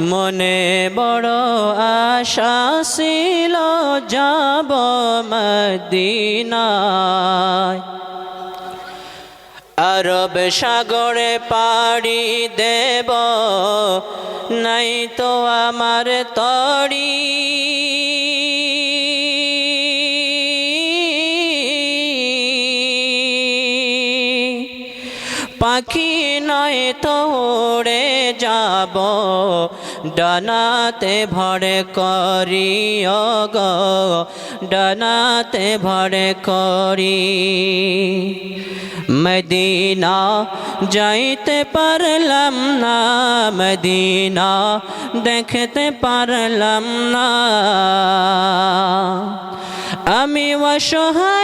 মনে বড় আশা ছিল যাব মদিনায়। আরব সাগরে পাড়ি দেব নাই তো আমার তড়ি পাখি নয় তো উড়ে যাব, ডানাতে ভরে করি অগ ডানাতে ভরে করি। মদিনা যাইতে পারলাম না, মদিনা দেখতে পারলাম না। আমি অসহায়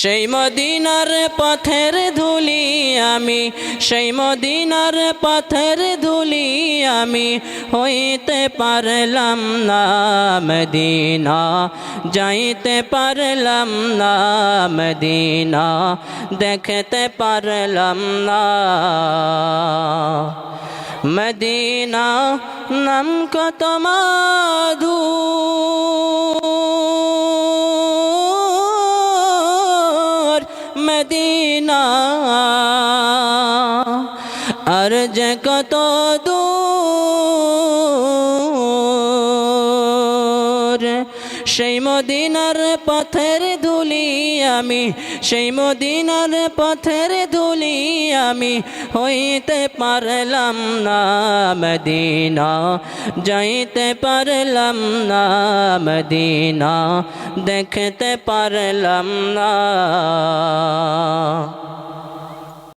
সেই মদিনার পথের ধুলি আমি, সেই মদিনার পথের ধুলি আমি হইতে পারলাম না মদিনা, যাইতে পারলাম না মদিনা, দেখতে পারলাম না। মদিনা নাম কত মাধু মদিনা আর যে কত দূর সেই মদিনার পথের ধুলি আমি, সেই মদিনার পথের ধুলি আমি, হইতে পারলাম না মদিনা, যাইতে পারলাম না মদিনা, দেখতে পারলাম না।